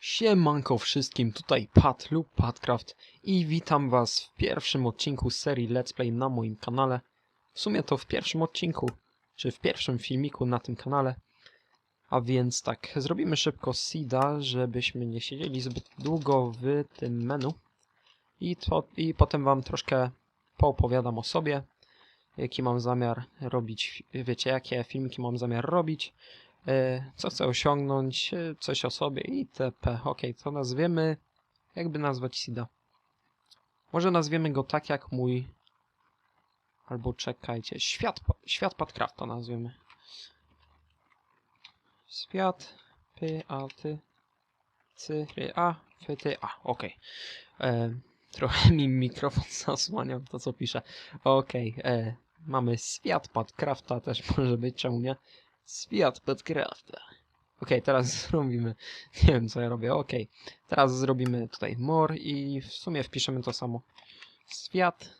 Siemanko wszystkim, tutaj Pat lub Patcraft i witam was w pierwszym odcinku serii Let's Play na moim kanale. W sumie to w pierwszym odcinku, czy w pierwszym filmiku na tym kanale. A więc tak, zrobimy szybko seeda, żebyśmy nie siedzieli zbyt długo w tym menu. I, to, I potem wam troszkę poopowiadam o sobie, jaki mam zamiar robić, wiecie, jakie filmiki mam zamiar robić co chcę osiągnąć, e, coś o sobie itp. Ok, to nazwiemy, jakby nazwać Sida. Może nazwiemy go tak jak mój, albo czekajcie, świat, świat Padcrafta nazwiemy. Świat, p, a, ty, c, a, f, ty, a, ok. E, trochę mi mikrofon zasłania to co piszę. Ok, e, mamy świat Padcrafta, też może być, czemu nie? Świat Podcrafta. Okej, teraz zrobimy. Nie wiem co ja robię. Okej, teraz zrobimy tutaj more i w sumie wpiszemy to samo. Świat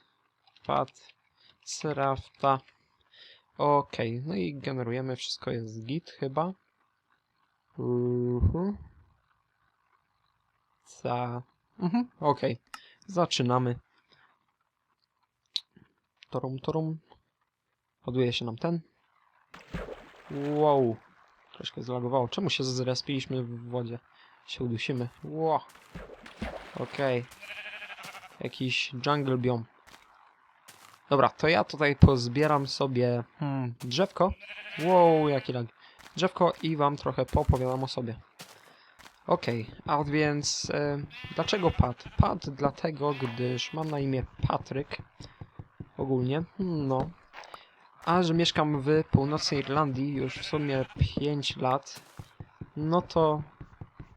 Podcrafta. Okej, no i generujemy. Wszystko jest git chyba. Mhm. Za. Mhm, okej. Zaczynamy. Torum, torum. Ładuje się nam ten. Wow. Troszkę zlagowało. Czemu się zrespiliśmy w wodzie? Się udusimy. Wow. Okej. Jakiś jungle biom. Dobra, to ja tutaj pozbieram sobie hmm, drzewko. Wow, jaki lag. Drzewko i wam trochę poopowiadam o sobie. Okej, a więc e, dlaczego pad? Pad dlatego, gdyż mam na imię Patryk. Ogólnie, no, a że mieszkam w północnej Irlandii już w sumie 5 lat, no to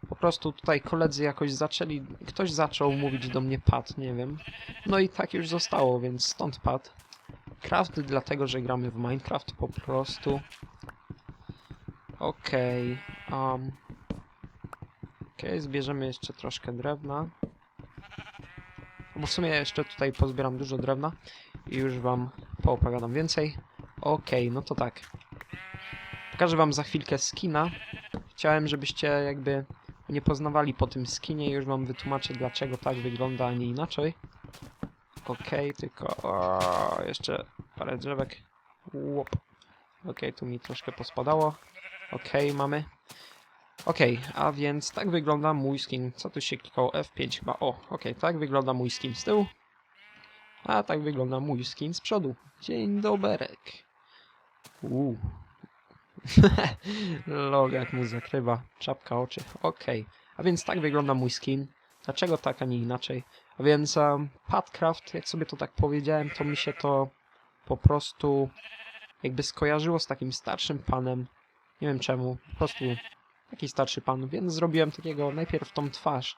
po prostu tutaj koledzy jakoś zaczęli, ktoś zaczął mówić do mnie Pat, nie wiem. No i tak już zostało, więc stąd Pat. Craft dlatego, że gramy w Minecraft po prostu. Okej. Okay, um. Okej, okay, zbierzemy jeszcze troszkę drewna. Bo w sumie jeszcze tutaj pozbieram dużo drewna i już wam poopowiadam więcej. Okej, no to tak. Pokażę wam za chwilkę skina. Chciałem, żebyście jakby nie poznawali po tym skinie już wam wytłumaczę, dlaczego tak wygląda, a nie inaczej. Okej, tylko o, jeszcze parę drzewek. Łop. Okej, tu mi troszkę pospadało. Okej, mamy. Okej, a więc tak wygląda mój skin. Co tu się klikało? F5 chyba. O, okej, tak wygląda mój skin z tyłu. A tak wygląda mój skin z przodu. Dzień doberek. Uuu. Log jak mu zakrywa czapka oczy. Okej. A więc tak wygląda mój skin. Dlaczego tak, a nie inaczej? A więc um, Padcraft, jak sobie to tak powiedziałem, to mi się to po prostu jakby skojarzyło z takim starszym panem. Nie wiem czemu. Po prostu taki starszy pan. Więc zrobiłem takiego najpierw tą twarz.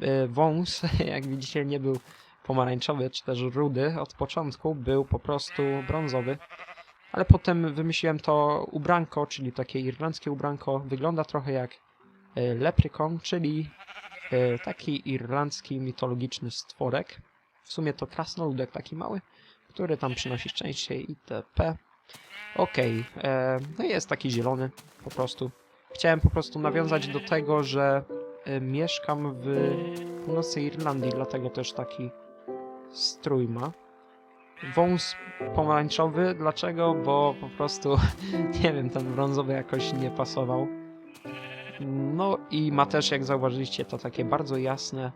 Yy, wąs, jak widzicie, nie był pomarańczowy czy też rudy od początku, był po prostu brązowy. Ale potem wymyśliłem to ubranko, czyli takie irlandzkie ubranko. Wygląda trochę jak y, leprykon, czyli y, taki irlandzki mitologiczny stworek. W sumie to krasnoludek taki mały, który tam przynosi szczęście itp. Okej, okay. E, no jest taki zielony po prostu. Chciałem po prostu nawiązać do tego, że mieszkam w północnej Irlandii, dlatego też taki strój ma. Wąs pomarańczowy, dlaczego? Bo po prostu, nie wiem, ten brązowy jakoś nie pasował. No i ma też, jak zauważyliście, to takie bardzo jasne,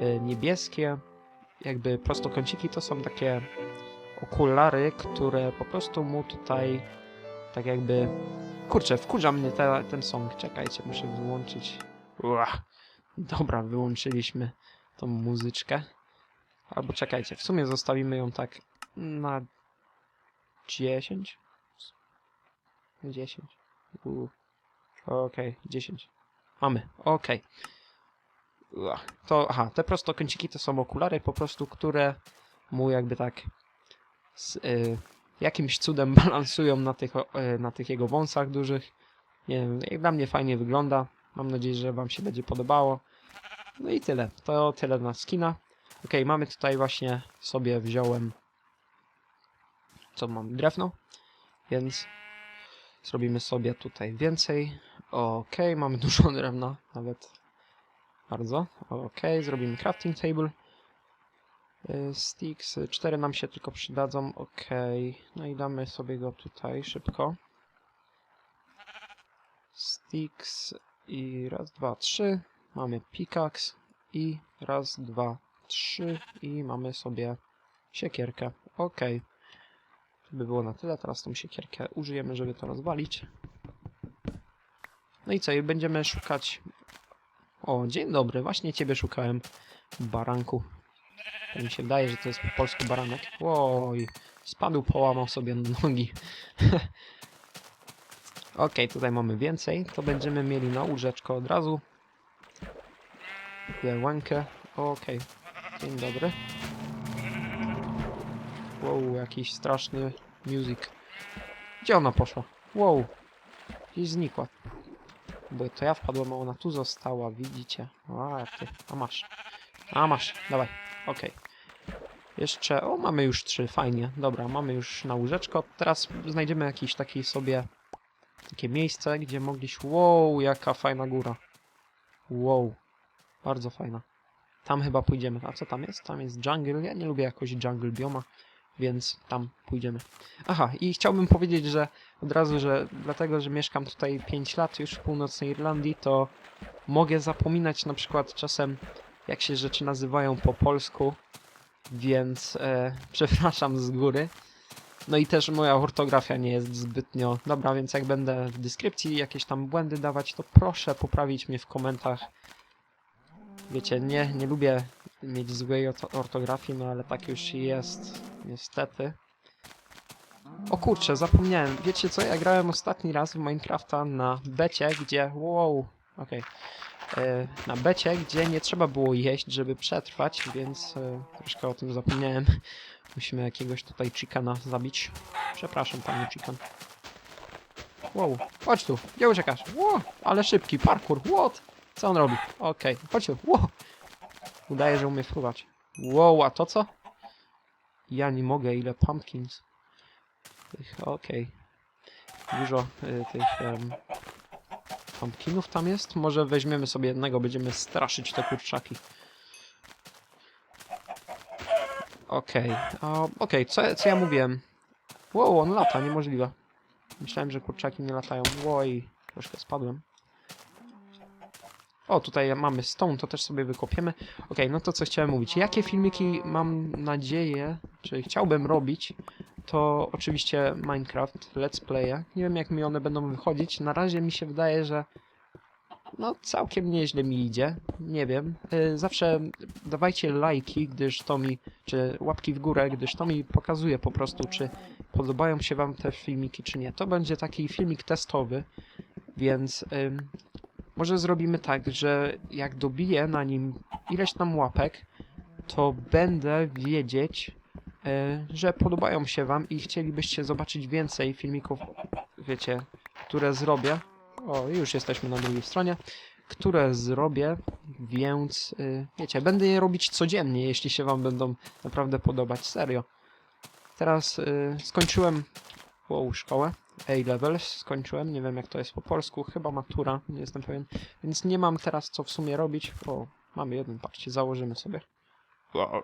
y, niebieskie, jakby prostokąciki to są takie okulary, które po prostu mu tutaj tak jakby... Kurczę, wkurza mnie te, ten song. Czekajcie, muszę wyłączyć. Uah. Dobra, wyłączyliśmy tą muzyczkę. Albo czekajcie, w sumie zostawimy ją tak na 10? 10. Okej, okay, 10. Mamy, okej. Okay. To, aha, te prostokąciki to są okulary po prostu, które mu jakby tak z y, jakimś cudem balansują na tych, y, na tych jego wąsach dużych. Nie wiem, jak dla mnie fajnie wygląda. Mam nadzieję, że wam się będzie podobało. No i tyle. To tyle na skina. Ok, mamy tutaj właśnie sobie wziąłem co mam drewno, więc zrobimy sobie tutaj więcej. Ok, mamy dużo drewna, nawet bardzo. Ok, zrobimy crafting table. Y, Sticks, 4 nam się tylko przydadzą. Ok, no i damy sobie go tutaj szybko. Sticks i raz, dwa, trzy. Mamy pickaxe i raz, dwa, trzy i mamy sobie siekierkę. Ok. To by było na tyle. Teraz tą siekierkę użyjemy, żeby to rozwalić. No i co? I będziemy szukać... O, dzień dobry. Właśnie ciebie szukałem, baranku. To mi się wydaje, że to jest po polsku baranek. Oj, spadł, połamał sobie nogi. Ok, tutaj mamy więcej. To będziemy mieli na łóżeczko od razu. Łękę. Okej. Dzień dobry. Wow, jakiś straszny music. Gdzie ona poszła? Wow. Gdzieś znikła. Bo to ja wpadłem, a ona tu została, widzicie? A, ty. A masz. A masz, dawaj. Okej. Jeszcze, o mamy już trzy, fajnie. Dobra, mamy już na łóżeczko. Teraz znajdziemy jakiś taki sobie, takie miejsce, gdzie mogliśmy... Wow, jaka fajna góra. Wow, bardzo fajna. Tam chyba pójdziemy. A co tam jest? Tam jest jungle. Ja nie lubię jakoś jungle bioma, więc tam pójdziemy. Aha, i chciałbym powiedzieć, że od razu, że dlatego, że mieszkam tutaj 5 lat już w północnej Irlandii, to mogę zapominać na przykład czasem, jak się rzeczy nazywają po polsku, więc e, przepraszam z góry. No i też moja ortografia nie jest zbytnio dobra, więc jak będę w deskrypcji jakieś tam błędy dawać, to proszę poprawić mnie w komentarzach. Wiecie, nie, nie lubię mieć złej orto- ortografii, no ale tak już jest, niestety. O kurczę, zapomniałem. Wiecie co, ja grałem ostatni raz w Minecrafta na becie, gdzie... Wow, okej. E, Na becie, gdzie nie trzeba było jeść, żeby przetrwać, więc e, troszkę o tym zapomniałem. Musimy jakiegoś tutaj chickena zabić. Przepraszam, panie chicken. Wow, chodź tu, gdzie uciekasz? Wow, ale szybki, parkour, what? Co on robi? Okej, chodź tu, wow. Udaje, że umie fruwać. Wow, a to co? Ja nie mogę, ile pumpkins. Tych, okej. Dużo y, tych em, pumpkinów tam jest. Może weźmiemy sobie jednego, będziemy straszyć te kurczaki. Okej, a, okej, co, co ja mówiłem? Wow, on lata, niemożliwe. Myślałem, że kurczaki nie latają. Oj, troszkę spadłem. O, tutaj mamy stone, to też sobie wykopiemy. Okej, no to co chciałem mówić. Jakie filmiki mam nadzieję, czy chciałbym robić, to oczywiście Minecraft, Let's Playe. Nie wiem jak mi one będą wychodzić. Na razie mi się wydaje, że no całkiem nieźle mi idzie. Nie wiem. Y, Zawsze dawajcie lajki, gdyż to mi, czy łapki w górę, gdyż to mi pokazuje po prostu, czy podobają się wam te filmiki, czy nie. To będzie taki filmik testowy, więc może zrobimy tak, że jak dobiję na nim ileś tam łapek, to będę wiedzieć, e, że podobają się wam i chcielibyście zobaczyć więcej filmików, wiecie, które zrobię. O, już jesteśmy na drugiej stronie. Które zrobię, więc y, wiecie, będę je robić codziennie, jeśli się wam będą naprawdę podobać, serio. Teraz y, skończyłem wow, szkołę. A-level skończyłem, nie wiem jak to jest po polsku, chyba matura, nie jestem pewien. Więc nie mam teraz co w sumie robić. O, mamy jeden, patrzcie, założymy sobie. Wow.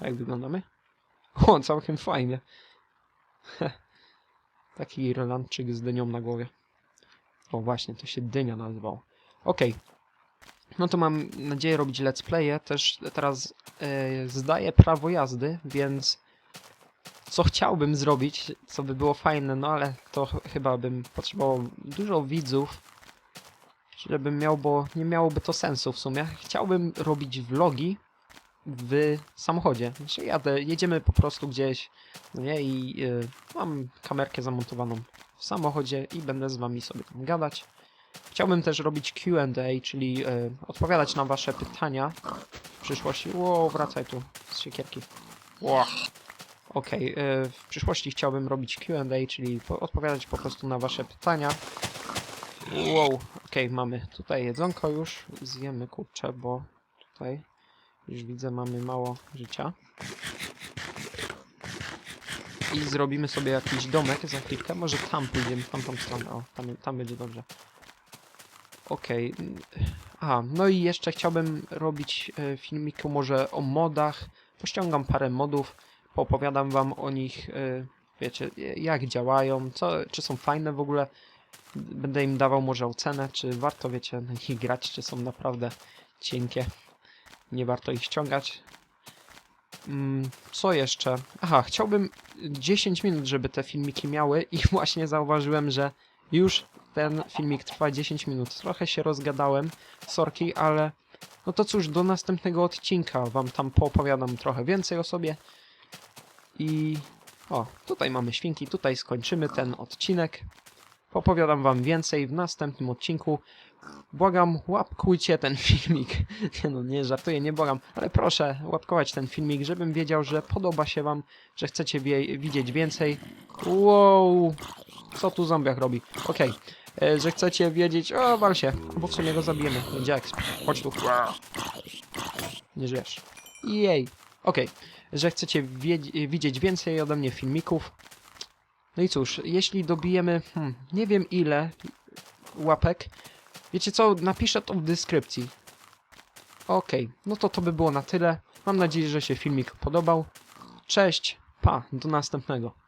A jak wyglądamy? O, całkiem fajnie. Taki Irlandczyk z dynią na głowie. O, właśnie, to się dynia nazywało. Okej. No to mam nadzieję robić let's playe. Też teraz e, zdaję prawo jazdy, więc co chciałbym zrobić, co by było fajne, no ale to ch- chyba bym potrzebował dużo widzów, żebym miał, bo nie miałoby to sensu w sumie. Chciałbym robić vlogi w samochodzie. Znaczy jadę, jedziemy po prostu gdzieś, no nie, i y, mam kamerkę zamontowaną w samochodzie i będę z wami sobie tam gadać. Chciałbym też robić Q&A, czyli y, odpowiadać na wasze pytania w przyszłości. Ło, wracaj tu z siekierki. Ło. Okej, y, w przyszłości chciałbym robić Q&A, czyli po, odpowiadać po prostu na wasze pytania. Wow, okej, mamy tutaj jedzonko już. Zjemy kurczę, bo tutaj już widzę mamy mało życia. I zrobimy sobie jakiś domek za chwilkę. Może tam pójdziemy, w tamtą stronę. O, tam, tam będzie dobrze. Okej. mm, A, no i jeszcze chciałbym robić e, filmiku może o modach. Pościągam parę modów, poopowiadam wam o nich, e, wiecie, jak działają, co, czy są fajne w ogóle. Będę im dawał może ocenę, czy warto, wiecie, na nich grać, czy są naprawdę cienkie. Nie warto ich ściągać. Mm, co jeszcze? Aha, chciałbym 10 minut, żeby te filmiki miały i właśnie zauważyłem, że już ten filmik trwa 10 minut. Trochę się rozgadałem, sorki, ale no to cóż, do następnego odcinka wam tam poopowiadam trochę więcej o sobie. I o, tutaj mamy świnki, tutaj skończymy ten odcinek. Opowiadam wam więcej w następnym odcinku. Błagam, łapkujcie ten filmik. Nie no, nie żartuję, nie błagam, ale proszę łapkować ten filmik, żebym wiedział, że podoba się wam, że chcecie widzieć więcej. Wow, co tu zombiak robi? Okej, e, że chcecie wiedzieć, o wal się, bo w sumie go zabijemy. Będzie. Chodź tu. Nie żyjesz. Jej. Okej, że chcecie widzieć więcej ode mnie filmików. No i cóż, jeśli dobijemy, hmm, nie wiem ile łapek, wiecie co, napiszę to w deskrypcji. Okej, no to to by było na tyle. Mam nadzieję, że się filmik podobał. Cześć, pa, do następnego.